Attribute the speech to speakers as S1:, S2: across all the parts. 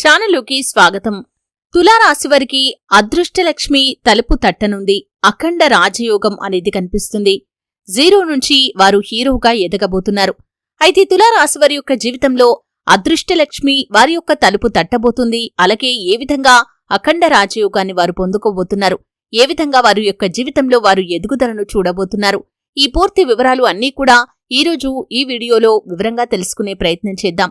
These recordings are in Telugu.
S1: ఛానలుకి స్వాగతం. తులారాశివారికి అదృష్టలక్ష్మి తలుపు తట్టనుంది. అఖండ రాజయోగం అనేది కనిపిస్తుంది. జీరో నుంచి వారు హీరోగా ఎదగబోతున్నారు. అయితే తులారాశివారి యొక్క జీవితంలో అదృష్టలక్ష్మి వారి యొక్క తలుపు తట్టబోతుంది. అలాగే ఏ విధంగా అఖండ రాజయోగాన్ని వారు పొందుకోబోతున్నారు? ఏ విధంగా వారి యొక్క జీవితంలో వారు ఎదుగుదలను చూడబోతున్నారు? ఈ పూర్తి వివరాలు అన్నీ కూడా ఈరోజు ఈ వీడియోలో వివరంగా తెలుసుకునే ప్రయత్నం చేద్దాం.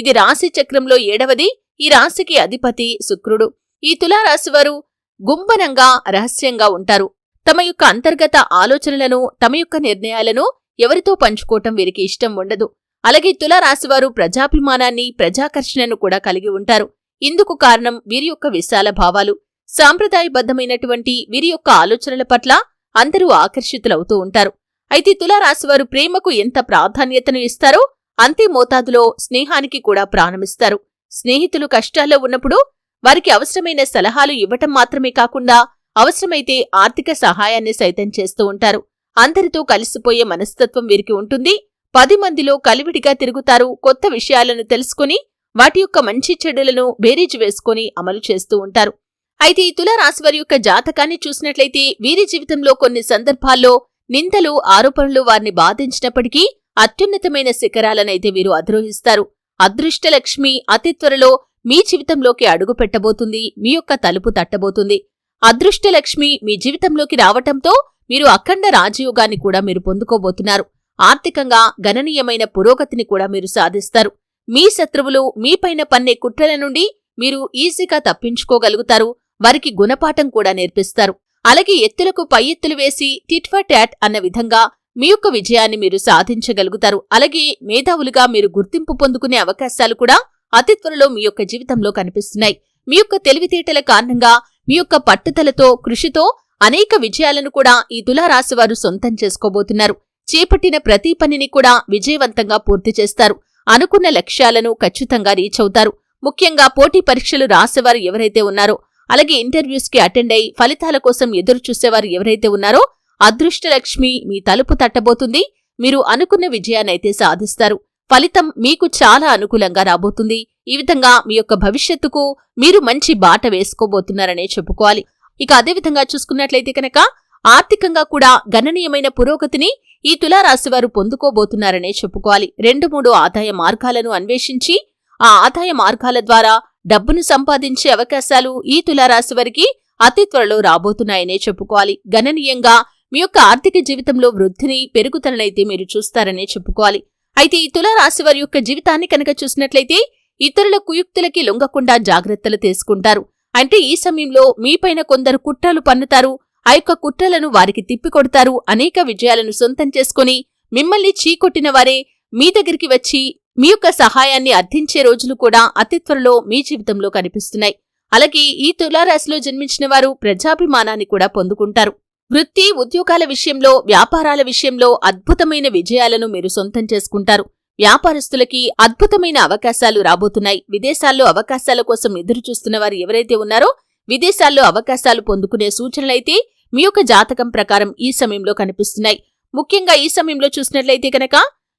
S1: ఇది రాశి చక్రంలో ఏడవది ఈ రాశికి అధిపతి శుక్రుడు. ఈ తులారాశివారు గుంబనంగా రహస్యంగా ఉంటారు. తమ యొక్క అంతర్గత ఆలోచనలను తమ యొక్క నిర్ణయాలను ఎవరితో పంచుకోవటం వీరికి ఇష్టం ఉండదు. అలాగే తులారాశివారు ప్రజాభిమానాన్ని ప్రజాకర్షణను కూడా కలిగి ఉంటారు. ఇందుకు కారణం వీరి యొక్క విశాల భావాలు. సాంప్రదాయబద్ధమైనటువంటి వీరి యొక్క ఆలోచనల పట్ల అందరూ ఆకర్షితులవుతూ ఉంటారు. అయితే తులారాశివారు ప్రేమకు ఎంత ప్రాధాన్యతను ఇస్తారో అంతే మోతాదులో స్నేహానికి కూడా ప్రాణమిస్తారు. స్నేహితులు కష్టాల్లో ఉన్నప్పుడు వారికి అవసరమైన సలహాలు ఇవ్వటం మాత్రమే కాకుండా అవసరమైతే ఆర్థిక సహాయాన్ని సైతం చేస్తూ ఉంటారు. అందరితో కలిసిపోయే మనస్తత్వం వీరికి ఉంటుంది. పది మందిలో కలివిడిగా తిరుగుతారు. కొత్త విషయాలను తెలుసుకుని వాటి యొక్క మంచి చెడులను బేరీజు వేసుకుని అమలు చేస్తూ ఉంటారు. అయితే ఈ తులారాశి వారి యొక్క జాతకాన్ని చూసినట్లయితే వీరి జీవితంలో కొన్ని సందర్భాల్లో నిందలు ఆరోపణలు వారిని బాధించినప్పటికీ అత్యున్నతమైన శిఖరాలనైతే వీరు అధిరోహిస్తారు. అదృష్టలక్ష్మి అతి త్వరలో మీ జీవితంలోకి అడుగు పెట్టబోతుంది మీ యొక్క తలుపు తట్టబోతుంది. అదృష్టలక్ష్మి మీ జీవితంలోకి రావటంతో మీరు అఖండ రాజయోగాన్ని కూడా మీరు పొందుకోబోతున్నారు. ఆర్థికంగా గణనీయమైన పురోగతిని కూడా మీరు సాధిస్తారు. మీ శత్రువులు మీపైన పన్నే కుట్రల నుండి మీరు ఈజీగా తప్పించుకోగలుగుతారు. వారికి గుణపాఠం కూడా నేర్పిస్తారు. అలాగే ఎత్తులకు పై ఎత్తులు వేసి టిట్ ఫర్ అన్న విధంగా మీ యొక్క విజయాన్ని మీరు సాధించగలుగుతారు. అలాగే మేధావులుగా మీరు గుర్తింపు పొందుకునే అవకాశాలు కూడా అతి త్వరలో మీ యొక్క జీవితంలో కనిపిస్తున్నాయి. మీ యొక్క తెలివితేటల కారణంగా మీ యొక్క పట్టుదలతో కృషితో అనేక విజయాలను కూడా ఈ తులారాశి వారు సొంతం చేసుకోబోతున్నారు. చేపట్టిన ప్రతి పనిని కూడా విజయవంతంగా పూర్తి చేస్తారు. అనుకున్న లక్ష్యాలను ఖచ్చితంగా రీచ్ అవుతారు. ముఖ్యంగా పోటీ పరీక్షలు రాసేవారు ఎవరైతే ఉన్నారో అలాగే ఇంటర్వ్యూస్కి అటెండ్ అయి ఫలితాల కోసం ఎదురు చూసేవారు ఎవరైతే ఉన్నారో అదృష్టలక్ష్మి మీ తలుపు తట్టబోతుంది. మీరు అనుకున్న విజయాన్నైతే సాధిస్తారు. ఫలితం మీకు చాలా అనుకూలంగా రాబోతుంది. ఈ విధంగా మీ యొక్క భవిష్యత్తుకు మీరు మంచి బాట వేసుకోబోతున్నారనే చెప్పుకోవాలి. ఇక అదేవిధంగా చూసుకున్నట్లయితే కనుక ఆర్థికంగా కూడా గణనీయమైన పురోగతిని ఈ తులారాశి వారు పొందుకోబోతున్నారనే చెప్పుకోవాలి. రెండు మూడు ఆదాయ మార్గాలను అన్వేషించి ఆ ఆదాయ మార్గాల ద్వారా డబ్బును సంపాదించే అవకాశాలు ఈ తులారాశి వారికి అతి త్వరలో రాబోతున్నాయనే చెప్పుకోవాలి. గణనీయంగా మీ యొక్క ఆర్థిక జీవితంలో వృద్ధిని పెరుగుదలనైతే మీరు చూస్తారనే చెప్పుకోవాలి. అయితే ఈ తులారాశి వారి యొక్క జీవితాన్ని కనుక చూసినట్లయితే ఇతరుల కుయుక్తులకి లొంగకుండా జాగ్రత్తలు తీసుకుంటారు. అంటే ఈ సమయంలో మీపైన కొందరు కుట్రలు పన్నుతారు ఆ యొక్క కుట్రలను వారికి తిప్పికొడతారు అనేక విజయాలను సొంతం చేసుకుని మిమ్మల్ని చీకొట్టిన వారే మీ దగ్గరికి వచ్చి మీ యొక్క సహాయాన్ని అర్థించే రోజులు కూడా అతి త్వరలో మీ జీవితంలో కనిపిస్తున్నాయి. అలాగే ఈ తులారాశిలో జన్మించిన వారు ప్రజాభిమానాన్ని కూడా పొందుకుంటారు. వృత్తి ఉద్యోగాల విషయంలో వ్యాపారాల విషయంలో అద్భుతమైన విజయాలను మీరు సొంతం చేసుకుంటారు. వ్యాపారస్తులకి అద్భుతమైన అవకాశాలు రాబోతున్నాయి. విదేశాల్లో అవకాశాల కోసం ఎదురుచూస్తున్న వారు ఎవరైతే ఉన్నారో విదేశాల్లో అవకాశాలు పొందుకునే సూచనలైతే మీ యొక్క జాతకం ప్రకారం ఈ సమయంలో కనిపిస్తున్నాయి. ముఖ్యంగా ఈ సమయంలో చూసినట్లయితే కనుక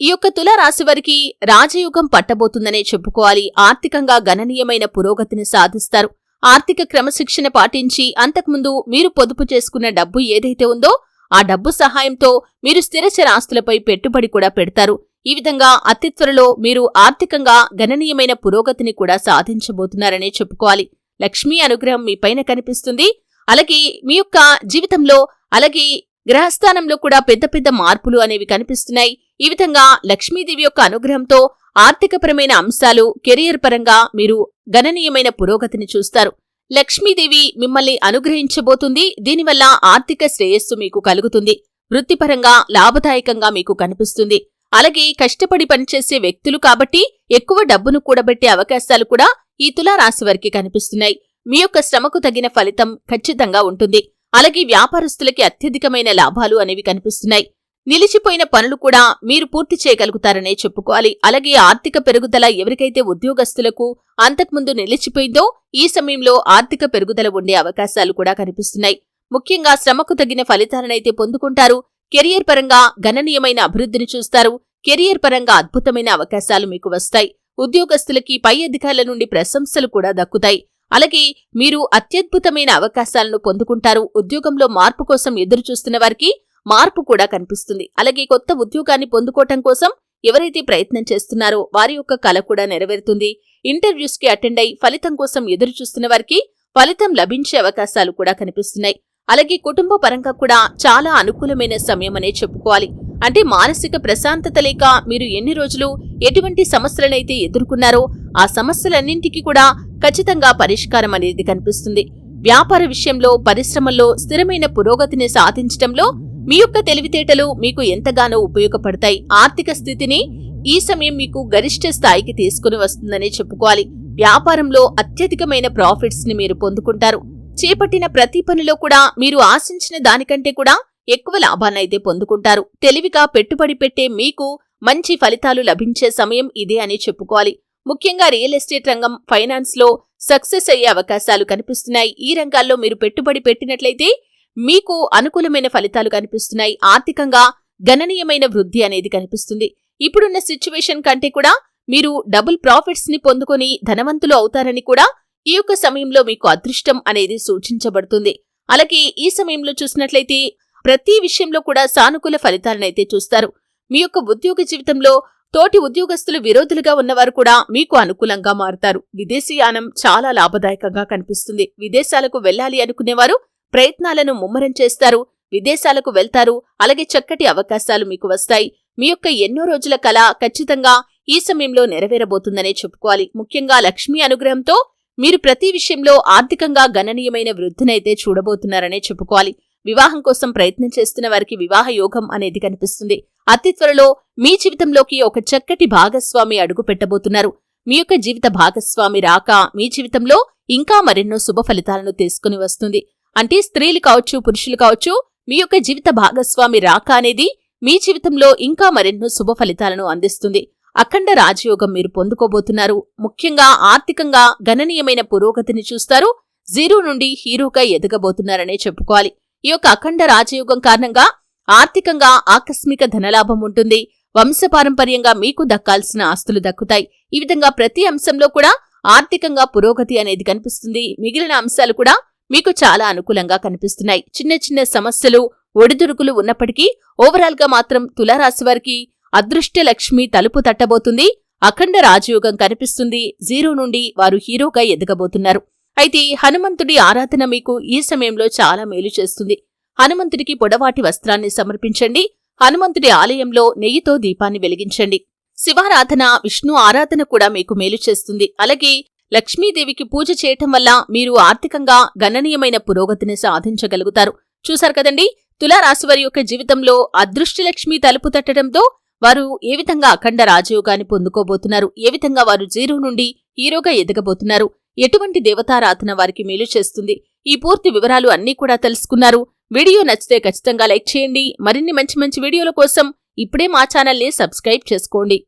S1: ఈ యొక్క తులారాశి వారికి రాజయుగం పట్టబోతుందనే చెప్పుకోవాలి. ఆర్థికంగా గణనీయమైన పురోగతిని సాధిస్తారు. ఆర్థిక క్రమశిక్షణ పాటించి అంతకుముందు మీరు పొదుపు చేసుకున్న డబ్బు ఏదైతే ఉందో ఆ డబ్బు సహాయంతో మీరు స్థిరచర ఆస్తులపై పెట్టుబడి కూడా పెడతారు. ఈ విధంగా అతి త్వరలో మీరు ఆర్థికంగా గణనీయమైన పురోగతిని కూడా సాధించబోతున్నారనే చెప్పుకోవాలి. లక్ష్మీ అనుగ్రహం మీ పైన కనిపిస్తుంది. అలాగే మీ యొక్క జీవితంలో అలాగే గ్రహస్థానంలో కూడా పెద్ద పెద్ద మార్పులు అనేవి కనిపిస్తున్నాయి. ఈ విధంగా లక్ష్మీదేవి యొక్క అనుగ్రహంతో ఆర్థికపరమైన అంశాలు కెరియర్ పరంగా మీరు గణనీయమైన పురోగతిని చూస్తారు. లక్ష్మీదేవి మిమ్మల్ని అనుగ్రహించబోతుంది. దీనివల్ల ఆర్థిక శ్రేయస్సు మీకు కలుగుతుంది. వృత్తిపరంగా లాభదాయకంగా మీకు కనిపిస్తుంది. అలాగే కష్టపడి పనిచేసే వ్యక్తులు కాబట్టి ఎక్కువ డబ్బును కూడబెట్టే అవకాశాలు కూడా ఈ తులారాశి వారికి కనిపిస్తున్నాయి. మీ యొక్క శ్రమకు తగిన ఫలితం ఖచ్చితంగా ఉంటుంది. అలాగే వ్యాపారస్తులకి అత్యధికమైన లాభాలు అనేవి కనిపిస్తున్నాయి. నిలిచిపోయిన పనులు కూడా మీరు పూర్తి చేయగలుగుతారనే చెప్పుకోవాలి. అలాగే ఆర్థిక పెరుగుదల ఎవరికైతే ఉద్యోగస్తులకు అంతకుముందు నిలిచిపోయిందో ఈ సమయంలో ఆర్థిక పెరుగుదల ఉండే అవకాశాలు కూడా కనిపిస్తున్నాయి. ముఖ్యంగా శ్రమకు తగిన ఫలితాలనైతే పొందుకుంటారు. కెరియర్ పరంగా గణనీయమైన అభివృద్ధిని చూస్తారు. కెరియర్ పరంగా అద్భుతమైన అవకాశాలు మీకు వస్తాయి. ఉద్యోగస్తులకి పై అధికారుల నుండి ప్రశంసలు కూడా దక్కుతాయి. అలాగే మీరు అత్యద్భుతమైన అవకాశాలను పొందుకుంటారు. ఉద్యోగంలో మార్పు కోసం ఎదురు చూస్తున్న వారికి మార్పు కూడా కనిపిస్తుంది. అలాగే కొత్త ఉద్యోగాన్ని పొందుకోవటం కోసం ఎవరైతే ప్రయత్నం చేస్తున్నారో వారి యొక్క కల కూడా నెరవేరుతుంది. ఇంటర్వ్యూస్కి అటెండ్ అయి ఫలితం కోసం ఎదురు చూస్తున్న వారికి ఫలితం లభించే అవకాశాలు కూడా కనిపిస్తున్నాయి. అలాగే కుటుంబ పరంగా కూడా చాలా అనుకూలమైన సమయం అనే చెప్పుకోవాలి. అంటే మానసిక ప్రశాంతత లేక మీరు ఎన్ని రోజులు ఎటువంటి సమస్యలనైతే ఎదుర్కొన్నారో ఆ సమస్యలన్నింటికీ కూడా ఖచ్చితంగా పరిష్కారం అనేది కనిపిస్తుంది. వ్యాపార విషయంలో పరిశ్రమల్లో స్థిరమైన పురోగతిని సాధించటంలో మీ యొక్క తెలివితేటలు మీకు ఎంతగానో ఉపయోగపడతాయి. ఆర్థిక స్థితిని ఈ సమయం మీకు గరిష్ట స్థాయికి తీసుకుని వస్తుందనే చెప్పుకోవాలి. వ్యాపారంలో అత్యధికమైన ప్రాఫిట్స్ని మీరు పొందుకుంటారు. చేపట్టిన ప్రతి పనిలో కూడా మీరు ఆశించిన దానికంటే కూడా ఎక్కువ లాభాన్నైతే పొందుకుంటారు. తెలివిగా పెట్టుబడి పెట్టే మీకు మంచి ఫలితాలు లభించే సమయం ఇదే అని చెప్పుకోవాలి. ముఖ్యంగా రియల్ ఎస్టేట్ రంగం ఫైనాన్స్లో సక్సెస్ అయ్యే అవకాశాలు కనిపిస్తున్నాయి. ఈ రంగాల్లో మీరు పెట్టుబడి పెట్టినట్లయితే మీకు అనుకూలమైన ఫలితాలు కనిపిస్తున్నాయి. ఆర్థికంగా గణనీయమైన వృద్ధి అనేది కనిపిస్తుంది. ఇప్పుడున్న సిచ్యువేషన్ కంటే కూడా మీరు డబుల్ ప్రాఫిట్స్ని పొందుకొని ధనవంతులు అవుతారని కూడా ఈ యొక్క సమయంలో మీకు అదృష్టం అనేది సూచించబడుతుంది. అలాగే ఈ సమయంలో చూసినట్లయితే ప్రతి విషయంలో కూడా సానుకూల ఫలితాలనైతే చూస్తారు. మీ యొక్క ఉద్యోగ జీవితంలో తోటి ఉద్యోగస్తులు విరోధులుగా ఉన్నవారు కూడా మీకు అనుకూలంగా మారుతారు. విదేశీయానం చాలా లాభదాయకంగా కనిపిస్తుంది. విదేశాలకు వెళ్ళాలి అనుకునేవారు ప్రయత్నాలను ముమ్మరం చేస్తారు విదేశాలకు వెళ్తారు అలాగే చక్కటి అవకాశాలు మీకు వస్తాయి. మీ యొక్క ఎన్నో రోజుల కళ ఖచ్చితంగా ఈ సమయంలో నెరవేరబోతుందనే చెప్పుకోవాలి. ముఖ్యంగా లక్ష్మీ అనుగ్రహంతో మీరు ప్రతి విషయంలో ఆర్థికంగా గణనీయమైన వృద్ధినైతే చూడబోతున్నారనే చెప్పుకోవాలి. వివాహం కోసం ప్రయత్నం చేస్తున్న వారికి వివాహ యోగం అనేది కనిపిస్తుంది. అతి త్వరలో మీ జీవితంలోకి ఒక చక్కటి భాగస్వామి అడుగు పెట్టబోతున్నారు. మీ యొక్క జీవిత భాగస్వామి రాక మీ జీవితంలో ఇంకా మరెన్నో శుభ ఫలితాలను తీసుకుని వస్తుంది. అంటే స్త్రీలు కావచ్చు పురుషులు కావచ్చు మీ యొక్క జీవిత భాగస్వామి రాక అనేది మీ జీవితంలో ఇంకా మరెన్నో శుభ ఫలితాలను అందిస్తుంది. అఖండ రాజయోగం మీరు పొందుకోబోతున్నారు. ముఖ్యంగా ఆర్థికంగా గణనీయమైన పురోగతిని చూస్తారు. జీరో నుండి హీరోగా ఎదగబోతున్నారనే చెప్పుకోవాలి. ఈ యొక్క అఖండ రాజయోగం కారణంగా ఆర్థికంగా ఆకస్మిక ధనలాభం ఉంటుంది. వంశపారంపర్యంగా మీకు దక్కాల్సిన ఆస్తులు దక్కుతాయి. ఈ విధంగా ప్రతి అంశంలో కూడా ఆర్థికంగా పురోగతి అనేది కనిపిస్తుంది. మిగిలిన అంశాలు కూడా మీకు చాలా అనుకూలంగా కనిపిస్తున్నాయి. చిన్న చిన్న సమస్యలు ఒడిదుడుకులు ఉన్నప్పటికీ ఓవరాల్గా మాత్రం తులారాశి వారికి అదృష్ట లక్ష్మి తలుపు తట్టబోతుంది. అఖండ రాజయోగం కనిపిస్తుంది. జీరో నుండి వారు హీరోగా ఎదగబోతున్నారు. అయితే హనుమంతుడి ఆరాధన మీకు ఈ సమయంలో చాలా మేలు చేస్తుంది. హనుమంతుడికి పొడవాటి వస్త్రాన్ని సమర్పించండి. హనుమంతుడి ఆలయంలో నెయ్యితో దీపాన్ని వెలిగించండి. శివారాధన విష్ణు ఆరాధన కూడా మీకు మేలు చేస్తుంది. అలాగే లక్ష్మీదేవికి పూజ చేయటం వల్ల మీరు ఆర్థికంగా గణనీయమైన పురోగతిని సాధించగలుగుతారు. చూశారు కదండి? తులారాశివారి యొక్క జీవితంలో అదృష్టలక్ష్మి తలుపు తట్టడంతో వారు ఏ విధంగా అఖండ రాజయోగాన్ని పొందుకోబోతున్నారు? ఏ విధంగా వారు జీరో నుండి హీరోగా ఎదగబోతున్నారు? ఎటువంటి దేవతారాధన వారికి మేలు చేస్తుంది? ఈ పూర్తి వివరాలు అన్నీ కూడా తెలుసుకున్నారు. వీడియో నచ్చితే ఖచ్చితంగా లైక్ చేయండి. మరిన్ని మంచి మంచి వీడియోల కోసం ఇప్పుడే మా ఛానల్ని సబ్స్క్రైబ్ చేసుకోండి.